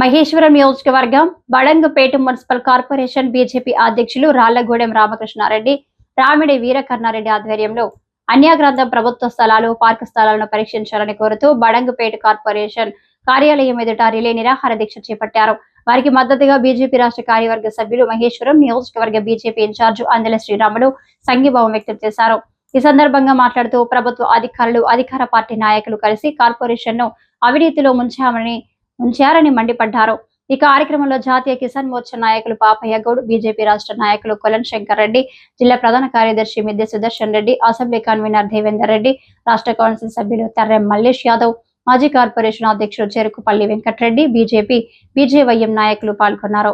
మహేశ్వరం నియోజకవర్గం Badangpet municipal corporation BJP అధ్యక్షులు రాళ్ళగూడెం రామకృష్ణారెడ్డి రామిడి వీరకర్ణారెడ్డి ఆధ్వర్యంలో అన్యాగ్రంథం ప్రభుత్వ స్థలాలు పార్కు స్థలాలను పరీక్షించాలని కోరుతూ బడంగపేట కార్పొరేషన్ కార్యాలయం ఎదుట రిలే నిరాహార దీక్ష చేపట్టారు. వారికి మద్దతుగా బీజేపీ రాష్ట్ర కార్యవర్గ సభ్యులు మహేశ్వరం నియోజకవర్గ బీజేపీ ఇన్ఛార్జ్ అందెల శ్రీరాములు సంఘీభావం వ్యక్తం చేశారు. ఈ సందర్భంగా మాట్లాడుతూ ప్రభుత్వ అధికారులు అధికార పార్టీ నాయకులు కలిసి కార్పొరేషన్ను అవినీతిలో ముంచామని ఉంచారని మండిపడ్డారు. ఈ కార్యక్రమంలో జాతీయ కిసాన్ మోర్చా నాయకులు పాపయ్య గౌడ్ బీజేపీ రాష్ట్ర నాయకులు కొలన్ శంకర్ రెడ్డి జిల్లా ప్రధాన కార్యదర్శి మిద్దె సుదర్శన్ రెడ్డి అసెంబ్లీ కన్వీనర్ దేవేందర్ రెడ్డి రాష్ట్ర కౌన్సిల్ సభ్యులు తర్రెం మల్లేష్ యాదవ్ మాజీ కార్పొరేషన్ అధ్యక్షుడు చెరుకుపల్లి వెంకటరెడ్డి బీజేపీ బీజేవైఎం నాయకులు పాల్గొన్నారు.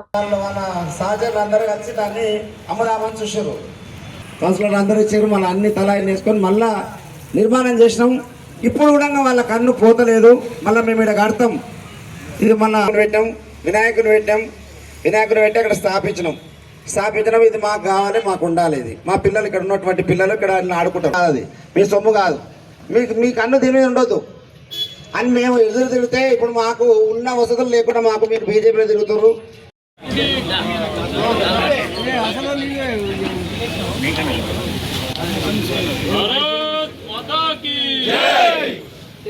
అందరూ ఇచ్చారు మళ్ళీ అన్ని తలాయిని వేసుకొని మళ్ళా నిర్మాణం చేసినాం. ఇప్పుడు కూడా వాళ్ళ కన్ను పోతలేదు. మళ్ళీ మేము ఇక్కడ కడతాం. ఇది మన పెట్టాం వినాయకుని పెట్టాం వినాయకుని పెట్టి అక్కడ స్థాపించినాం. స్థాపించడం ఇది మాకు కావాలి మాకు ఉండాలి ఇది. మా పిల్లలు ఇక్కడ ఉన్నటువంటి పిల్లలు ఇక్కడ ఆడుకుంటారు. అది. మీ సొమ్ము కాదు. మీకు మీకు కన్ను తిని ఉండదు అని మేము ఎదురు తిరిగితే ఇప్పుడు మాకు ఉన్న వసతులు లేకుండా మాకు మీరు బీజేపీలో తిరుగుతారు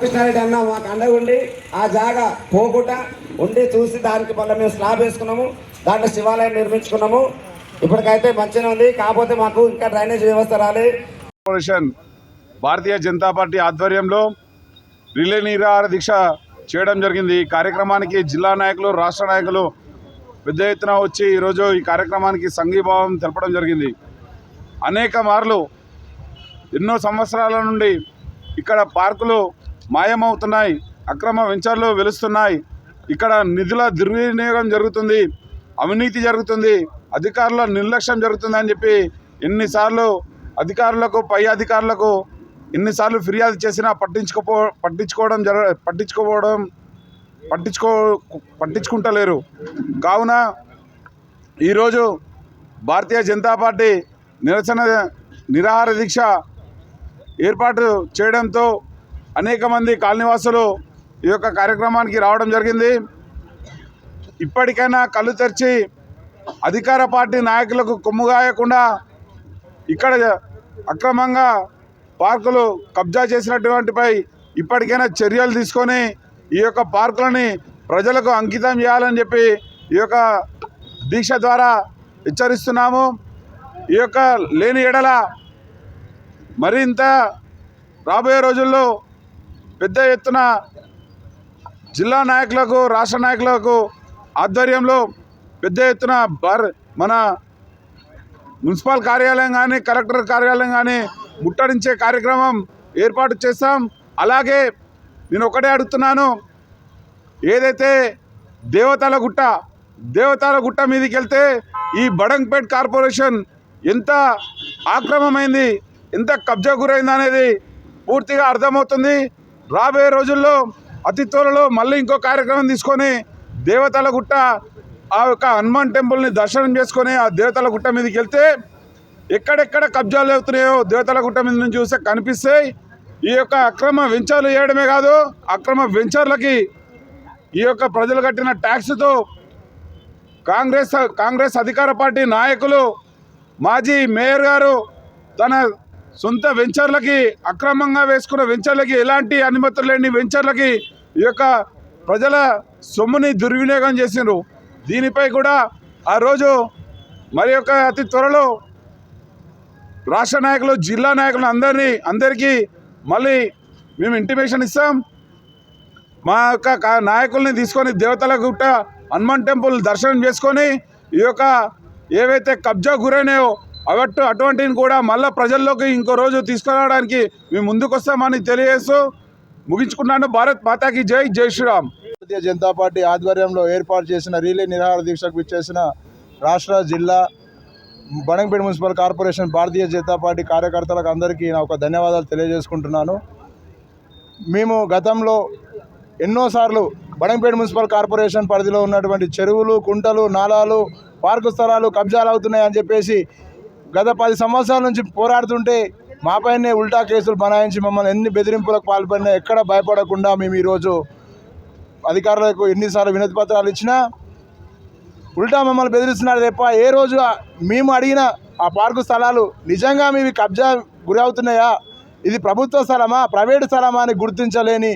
కృష్ణారెడ్డి అన్న మాకు అండగా ఉండి ఆ జాగా పోకుండా ఉండి చూసి దానికి మళ్ళీ మేము స్లాబ్ వేసుకున్నాము దాంట్లో శివాలయం నిర్మించుకున్నాము. ఇప్పటికైతే మంచిగా ఉంది కాకపోతే మాకు ఇంకా డ్రైనేజ్ వ్యవస్థ రాలే. కార్పొరేషన్ భారతీయ జనతా పార్టీ ఆధ్వర్యంలో రిలే నిరాహార దీక్ష చేయడం జరిగింది. ఈ కార్యక్రమానికి జిల్లా నాయకులు రాష్ట్ర నాయకులు పెద్ద ఎత్తున వచ్చి ఈరోజు ఈ కార్యక్రమానికి సంఘీభావం తెలపడం జరిగింది. అనేక మార్లు ఎన్నో సంవత్సరాల నుండి ఇక్కడ పార్కులు మాయమవుతున్నాయి అక్రమ వెంచర్లు వెలుస్తున్నాయి. ఇక్కడ నిధుల దుర్వినియోగం జరుగుతుంది అవినీతి జరుగుతుంది అధికారుల నిర్లక్ష్యం జరుగుతుంది అని చెప్పి ఎన్నిసార్లు అధికారులకు పై అధికారులకు ఎన్నిసార్లు ఫిర్యాదు చేసినా పట్టించుకోపో పట్టించుకోవడం జర పట్టించుకోవడం పట్టించుకో పట్టించుకుంటలేరు. కావున ఈరోజు భారతీయ జనతా పార్టీ నిరసన నిరాహార దీక్ష ఏర్పాటు చేయడంతో అనేక మంది కాలనీవాసులు ఈ యొక్క కార్యక్రమానికి రావడం జరిగింది. ఇప్పటికైనా కళ్ళు తెరిచి అధికార పార్టీ నాయకులకు కొమ్ముగాయకుండా ఇక్కడ అక్రమంగా పార్కులు కబ్జా చేసినటువంటిపై ఇప్పటికైనా చర్యలు తీసుకొని ఈ యొక్క పార్కులని ప్రజలకు అంకితం చేయాలని చెప్పి ఈ యొక్క దీక్ష ద్వారా హెచ్చరిస్తున్నాము. ఈ యొక్క లేని ఎడల మరింత రాబోయే రోజుల్లో పెద్ద ఎత్తున జిల్లా నాయకులకు రాష్ట్ర నాయకులకు ఆధ్వర్యంలో పెద్ద ఎత్తున మన మున్సిపల్ కార్యాలయం కానీ కలెక్టర్ కార్యాలయం కానీ ముట్టడించే కార్యక్రమం ఏర్పాటు చేస్తాం. అలాగే నేను ఒకటే అడుగుతున్నాను. ఏదైతే దేవతల గుట్ట దేవతల గుట్ట మీదకి వెళ్తే ఈ బడంగ్పేట్ కార్పొరేషన్ ఎంత ఆక్రమమైంది ఎంత కబ్జా గురైంది అనేది పూర్తిగా అర్థమవుతుంది. రాబోయే రోజుల్లో అతి త్వరలో మళ్ళీ ఇంకో కార్యక్రమం తీసుకొని దేవతల గుట్ట ఆ యొక్క హనుమాన్ టెంపుల్ని దర్శనం చేసుకొని ఆ దేవతల గుట్ట మీదకి వెళ్తే ఎక్కడెక్కడ కబ్జాలు అవుతున్నాయో దేవతల గుట్ట మీద నుంచి చూస్తే కనిపిస్తాయి. ఈ యొక్క అక్రమ వెంచర్లు వేయడమే కాదు అక్రమ వెంచర్లకి ఈ యొక్క ప్రజలు కట్టిన ట్యాక్స్తో కాంగ్రెస్ కాంగ్రెస్ అధికార పార్టీ నాయకులు మాజీ మేయర్ గారు తన సొంత వెంచర్లకి అక్రమంగా వేసుకున్న వెంచర్లకి ఎలాంటి అనుమతులు లేని వెంచర్లకి ఈ యొక్క ప్రజల సొమ్ముని దుర్వినియోగం చేసిండ్రు. దీనిపై కూడా ఆ రోజు మరి యొక్క అతి త్వరలో రాష్ట్ర నాయకులు జిల్లా నాయకులు అందరినీ అందరికీ మళ్ళీ మేము ఇంటిమేషన్ ఇస్తాం. మా యొక్క నాయకుల్ని తీసుకొని దేవతల గుట్ట హనుమాన్ టెంపుల్ దర్శనం చేసుకొని ఈ యొక్క ఏవైతే కబ్జా గురైనాయో అవట్టు అటువంటివి కూడా మళ్ళీ ప్రజల్లోకి ఇంకో రోజు తీసుకురావడానికి మేము ముందుకొస్తామని తెలియజేస్తూ ముగించుకున్నాను భారత్ మాతాకి జై జై శ్రీరామ్. భారతీయ జనతా పార్టీ ఆధ్వర్యంలో ఏర్పాటు చేసిన రీలే నిరాహార దీక్షకు ఇచ్చేసిన రాష్ట్ర జిల్లా Badangpet municipal corporation Bharatiya Janata party కార్యకర్తలకు అందరికీ నా ఒక ధన్యవాదాలు తెలియజేసుకుంటున్నాను. మేము గతంలో ఎన్నోసార్లు బడంగపేట మున్సిపల్ కార్పొరేషన్ పరిధిలో ఉన్నటువంటి చెరువులు కుంటలు నాలాలు పార్కు స్థలాలు కబ్జాలు అవుతున్నాయని చెప్పేసి గత పది సంవత్సరాల నుంచి పోరాడుతుంటే మాపైనే ఉల్టా కేసులు బనాయించి మమ్మల్ని ఎన్ని బెదిరింపులకు పాల్పడినా ఎక్కడ భయపడకుండా మేము ఈరోజు అధికారులకు ఎన్నిసార్లు వినతి పత్రాలు ఇచ్చినా ఉల్టా మమ్మల్ని బెదిరిస్తున్నారు తప్ప ఏ రోజు మేము అడిగిన ఆ పార్కు స్థలాలు నిజంగా మీవి కబ్జా గురి అవుతున్నాయా ఇది ప్రభుత్వ స్థలమా ప్రైవేట్ స్థలమా అని గుర్తించలేని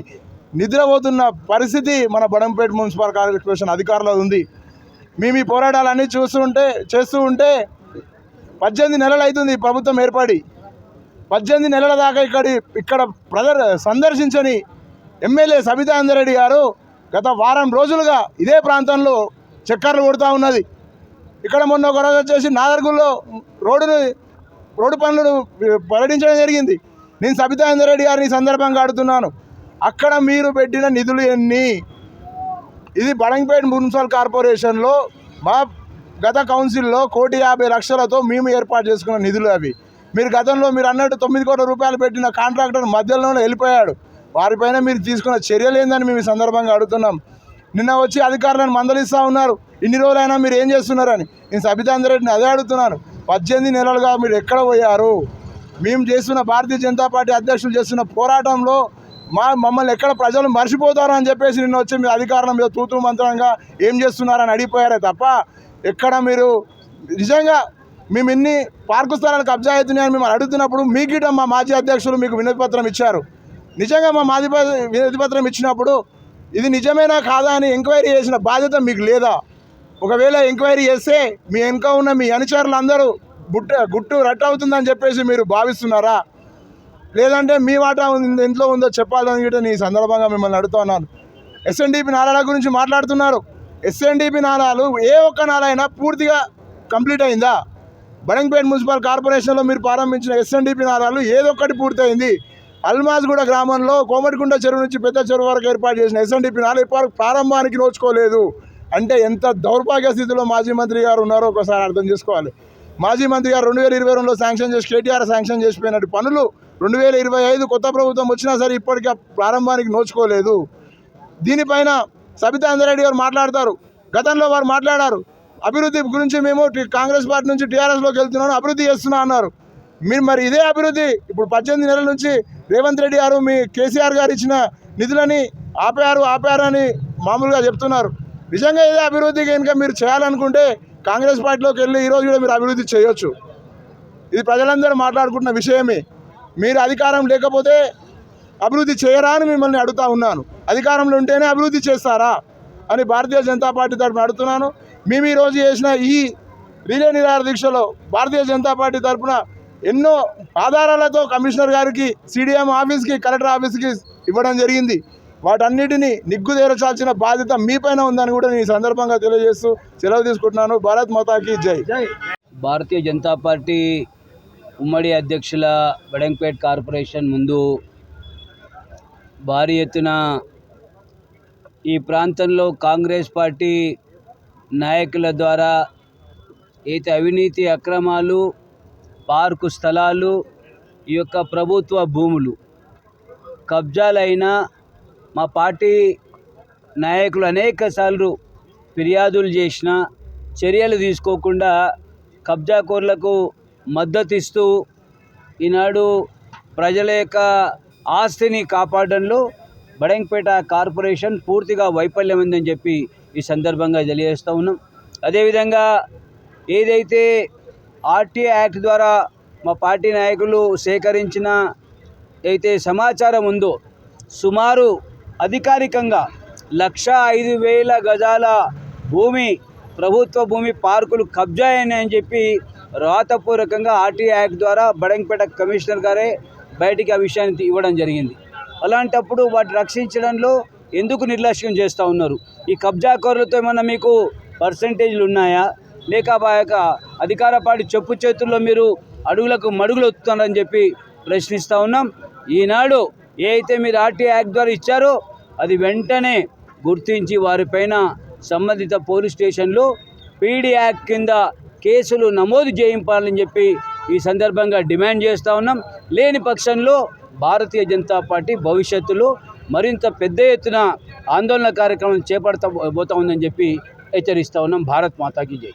నిద్రపోతున్న పరిస్థితి మన బడంపేట మున్సిపల్ కార్పొరేషన్ అధికారులు ఉంది. మేము ఈ పోరాటాలన్నీ చూస్తుంటే చేస్తూ ఉంటే పద్దెనిమిది నెలలు అవుతుంది ప్రభుత్వం ఏర్పడి. పద్దెనిమిది నెలల దాకా ఇక్కడ ఇక్కడ ప్రదర్ సందర్శించని ఎమ్మెల్యే సబితా అందరెడ్డి గారు గత వారం రోజులుగా ఇదే ప్రాంతంలో చక్కర్లు కొడుతూ ఉన్నది. ఇక్కడ మొన్న ఒక రోజు వచ్చేసి నాదర్గుల్లో రోడ్డును రోడ్డు పనులను పర్యటించడం జరిగింది. నేను సబితా రెడ్డి గారిని సందర్భంగా అడుగుతున్నాను. అక్కడ మీరు పెట్టిన నిధులు ఎన్ని? ఇది బడంగపేట మున్సిపల్ కార్పొరేషన్లో మా గత కౌన్సిల్లో కోటి యాభై లక్షలతో మేము ఏర్పాటు చేసుకున్న నిధులు అవి. మీరు గతంలో మీరు అన్నట్టు తొమ్మిది కోట్ల రూపాయలు పెట్టిన కాంట్రాక్టర్ మధ్యలోనే వెళ్ళిపోయాడు. వారిపైన మీరు తీసుకున్న చర్యలు ఏందని మేము ఈ సందర్భంగా అడుగుతున్నాం. నిన్న వచ్చి అధికారులను మందలిస్తూ ఉన్నారు. ఇన్ని రోజులైనా మీరు ఏం చేస్తున్నారని. నేను సబితాందర్ రెడ్డిని అదే అడుగుతున్నాను. పద్దెనిమిది నెలలుగా మీరు ఎక్కడ పోయారు? మేము చేస్తున్న భారతీయ జనతా పార్టీ అధ్యక్షులు చేస్తున్న పోరాటంలో మా మమ్మల్ని ఎక్కడ ప్రజలు మర్చిపోతారు అని చెప్పేసి నిన్న వచ్చి మీ అధికారుల మీద తూతూ మంత్రంగా ఏం చేస్తున్నారని అడిగిపోయారే తప్ప ఎక్కడ మీరు నిజంగా మేము ఇన్ని పార్కు స్థలాలకు కబ్జా అవుతున్నాయని మిమ్మల్ని అడుగుతున్నప్పుడు మీకు మా మాజీ అధ్యక్షులు మీకు వినతిపత్రం ఇచ్చారు. నిజంగా మా మాజీ వినతిపత్రం ఇచ్చినప్పుడు ఇది నిజమేనా కాదా అని ఎంక్వైరీ చేసిన బాధ్యత మీకు లేదా? ఒకవేళ ఎంక్వైరీ చేస్తే మీ వెనుక ఉన్న మీ అనుచరులు అందరూ బుట్ట గుట్టు రట్టు అవుతుందని చెప్పేసి మీరు భావిస్తున్నారా? లేదంటే మీ వాటా ఎంతలో ఉందో చెప్పాలని కూడా ఈ సందర్భంగా మిమ్మల్ని అడుగుతున్నాను ఎస్ఎన్డిపి నాలాల గురించి మాట్లాడుతున్నారు. ఎస్ఎన్డిపి నాలాలు ఏ ఒక్క నాలైనా పూర్తిగా కంప్లీట్ అయిందా? బడంగపేట మున్సిపల్ కార్పొరేషన్లో మీరు ప్రారంభించిన ఎస్ఎన్డిపి నాలాలు ఏదొక్కటి పూర్తయింది. అల్మాజ్గూడ గ్రామంలో కోమటిగుండ చెరువు నుంచి పెద్ద చెరువు వరకు ఏర్పాటు చేసిన ఎస్ఎన్డిపి నాలుగు పార్క్ ప్రారంభానికి నోచుకోలేదు. అంటే ఎంత దౌర్భాగ్య స్థితిలో మాజీ మంత్రి గారు ఉన్నారో ఒకసారి అర్థం చేసుకోవాలి. మాజీ మంత్రి గారు రెండు వేల ఇరవై రెండులో శాంక్షన్ చేసి కేటీఆర్ శాంక్షన్ చేసిపోయినట్టు పనులు రెండు వేల ఇరవై ఐదు కొత్త ప్రభుత్వం వచ్చినా సరే ఇప్పటికీ ప్రారంభానికి నోచుకోలేదు. దీనిపైన సబితా అంజరెడ్డి గారు మాట్లాడతారు. గతంలో వారు మాట్లాడారు. అభివృద్ధి గురించి మేము కాంగ్రెస్ పార్టీ నుంచి టీఆర్ఎస్లోకి వెళ్తున్నాను అభివృద్ధి చేస్తున్నా అన్నారు. మీరు మరి ఇదే అభివృద్ధి ఇప్పుడు పద్దెనిమిది నెలల నుంచి రేవంత్ రెడ్డి గారు మీ కేసీఆర్ గారు ఇచ్చిన నిధులని ఆపారు ఆపారు అని మామూలుగా చెప్తున్నారు. నిజంగా ఇదే అభివృద్ధి కనుక మీరు చేయాలనుకుంటే కాంగ్రెస్ పార్టీలోకి వెళ్ళి ఈరోజు కూడా మీరు అభివృద్ధి చేయొచ్చు. ఇది ప్రజలందరూ మాట్లాడుకుంటున్న విషయమే. మీరు అధికారం లేకపోతే అభివృద్ధి చేయరా అని మిమ్మల్ని అడుగుతా ఉన్నాను. అధికారంలో ఉంటేనే అభివృద్ధి చేస్తారా అని భారతీయ జనతా పార్టీ తరఫున అడుగుతున్నాను. మేము ఈరోజు చేసిన ఈ రిలే నిరాహార దీక్షలో భారతీయ జనతా పార్టీ తరఫున ఎన్నో ఆధారాలతో కమిషనర్ గారికి సిడిఎం ఆఫీస్కి కలెక్టర్ ఆఫీస్కి ఇవ్వడం జరిగింది. వాటన్నిటిని నిగ్గుదేరచాల్సిన బాధ్యత మీపైన ఉందని కూడా నేను ఈ సందర్భంగా తెలియజేస్తూ సెలవు తీసుకుంటున్నాను. భారత్ మాతాకి జై. భారతీయ జనతా పార్టీ ఉమ్మడి అధ్యక్షుల బడంపేట్ కార్పొరేషన్ ముందు భారీ ఎత్తున ఈ ప్రాంతంలో కాంగ్రెస్ పార్టీ నాయకుల ద్వారా అయితే అవినీతి అక్రమాలు పార్కు స్థలాలు ఈ యొక్క ప్రభుత్వ భూములు. కబ్జాలైన మా పార్టీ నాయకులు అనేక సార్లు ఫిర్యాదులు చేసిన చర్యలు తీసుకోకుండా కబ్జాకోర్లకు మద్దతు ఇస్తూ ఈనాడు ప్రజల యొక్క ఆస్తిని కాపాడడంలో బడంగపేట కార్పొరేషన్ పూర్తిగా వైఫల్యం ఉందని చెప్పి ఈ సందర్భంగా తెలియజేస్తూ ఉన్నాం. అదేవిధంగా ఏదైతే ఆర్టీ యాక్ట్ ద్వారా మా పార్టీ నాయకులు సేకరించిన అయితే సమాచారం ఉందో సుమారు అధికారికంగా లక్ష ఐదు వేల గజాల భూమి ప్రభుత్వ భూమి పార్కులు కబ్జా చెప్పి రాతపూర్వకంగా ఆర్టీ యాక్ట్ ద్వారా బడంపేట కమిషనర్ గారే బయటికి ఆ విషయాన్ని ఇవ్వడం జరిగింది. అలాంటప్పుడు వాటిని రక్షించడంలో ఎందుకు నిర్లక్ష్యం చేస్తూ ఉన్నారు? ఈ కబ్జాకోరులతో ఏమన్నా మీకు పర్సంటేజ్లు ఉన్నాయా? లేక యొక్క అధికార పార్టీ చెప్పు చేతుల్లో మీరు అడుగులకు మడుగులు వస్తున్నారని చెప్పి ప్రశ్నిస్తూ ఉన్నాం. ఈనాడు ఏ అయితే మీరు ఆర్టీ యాక్ట్ ద్వారా ఇచ్చారో అది వెంటనే గుర్తించి వారిపైన సంబంధిత పోలీస్ స్టేషన్లు పీడీ యాక్ట్ కింద కేసులు నమోదు చేయింపాలని చెప్పి ఈ సందర్భంగా డిమాండ్ చేస్తూ ఉన్నాం. లేని పక్షంలో భారతీయ జనతా పార్టీ భవిష్యత్తులో మరింత పెద్ద ఎత్తున ఆందోళన కార్యక్రమం చేపడతా పోతా ఉందని చెప్పి హెచ్చరిస్తూ ఉన్నాం భారత్ మాతాకి జై